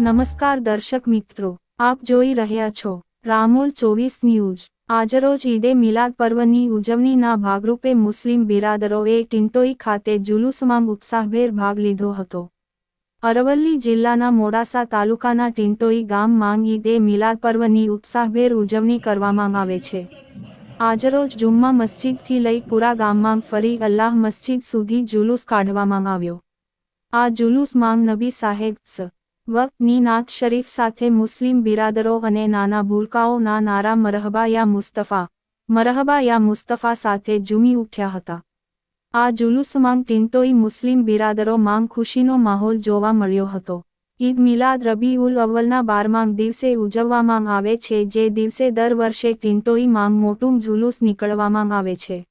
નમસ્કાર દર્શક મિત્રો, આપ જોઈ રહ્યા છો રામોલ ચોવીસ ન્યૂઝ. આજરોજ ઈદે મિલાદ પર્વની ઉજવણીના ભાગરૂપે મુસ્લિમ બિરાદરોએ ટિન્ટોઈ ખાતે જુલુસમાં ઉત્સાહભેર ભાગ લીધો હતો. અરવલ્લી જિલ્લાના મોડાસા તાલુકાના ટિન્ટોઈ ગામ માંગ ઈદે મિલાદ પર્વની ઉત્સાહભેર ઉજવણી કરવામાં આવે છે. આજરોજ જુમ્મા મસ્જિદથી લઈ પૂરા ગામમાં ફરી અલ્લાહ મસ્જિદ સુધી જુલુસ કાઢવામાં આવ્યો. આ જુલુસ માંગ નબી સાહેબ સ વક્તની નાત શરીફ સાથે મુસ્લિમ બિરાદરો અને નાના ભૂલકાઓના નારા મરહબા યા મુસ્તફા, મરહબા યા મુસ્તફા સાથે ઝૂમી ઉઠ્યા હતા. આ જુલુસમાં ટિન્ટોઈ મુસ્લિમ બિરાદરો માંગ ખુશીનો માહોલ જોવા મળ્યો હતો. ઈદ મિલાદ રબી ઉલ અવ્વલના બારમાંગ દિવસે ઉજવવામાં આવે છે, જે દિવસે દર વર્ષે ટિન્ટોઈ માંગ મોટું જુલુસ નીકળવામાં આવે છે.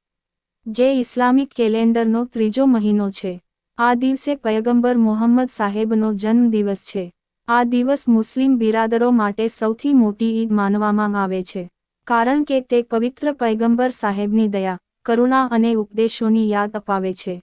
જે ઇસ્લામિક કેલેન્ડરનો ત્રીજો મહિનો છે. આ દિવસે પયગંબર મોહમ્મદ સાહેબનો જન્મ દિવસ છે. આ દિવસ મુસ્લિમ બિરાદરો માટે સૌથી મોટી ઈદ માનવામાં આવે છે. કારણ કે તે પવિત્ર પૈગંબર સાહેબની દયા, કરુણા અને ઉપદેશોની યાદ અપાવે છે.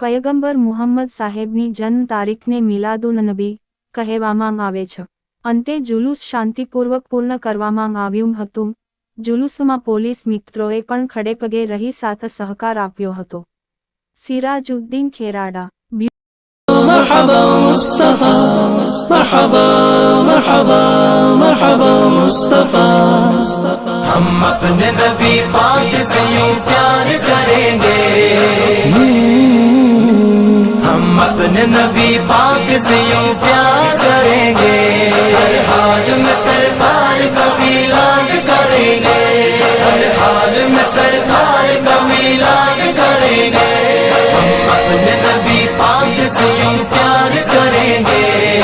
પૈગંબર મુહમ્મદ સાહેબની જન્મ તારીખને મિલાદુન નબી કહેવામાં આવે છે. અંતે જુલુસ શાંતિપૂર્વક પૂર્ણ કરવામાં આવ્યું હતું. જુલુસમાં પોલીસ મિત્રોએ પણ ખડેપગે રહી સાથે સહકાર આપ્યો હતો. સિરાજુદ્દીન ખેરાડા مصطفى مرحبا مرحبا مرحبا مصطفى ہم اپنے نبی پاک سے یوں پیار کریں گے ہم اپنے نبی پاک سے یوں پیار کریں گے ہر حال میں سرکار کا میلاد کریں گے ہر حال میں سرکار کا میلاد کریں گے ہم اپنے نبی پاک سے یوں جائیں گے۔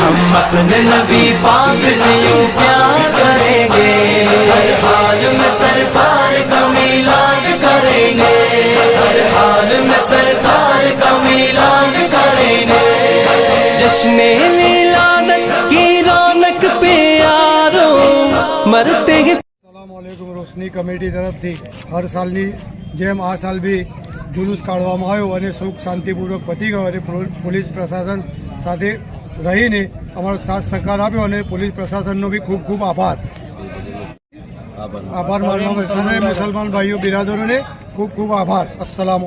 ہم اپنے نبی پاک سے یوں پیار کریں گے۔ ہر حال میں سرکار کا میلاد کریں گے۔ ہر حال میں سرکار کا میلاد کریں گے۔ جشن میلاد کی رونق پہ مرتے ہیں۔ السلام علیکم، روشنی کمیٹی طرف تھی۔ ہر سال نہیں جیم آ سال بھی જુલુસ કાઢવામાં આવ્યો અને સુખ શાંતિપૂર્વક પતી ગયો અને પોલીસ પ્રશાસન સાથે રહીને અમારો સાથ સહકાર આપ્યો અને પોલીસ પ્રશાસનનો બી ખૂબ ખૂબ આભાર. આભાર. માનવા સર્વે મુસલમાન ભાઈઓ બિરાદરોને ખૂબ ખૂબ આભાર. અસલામ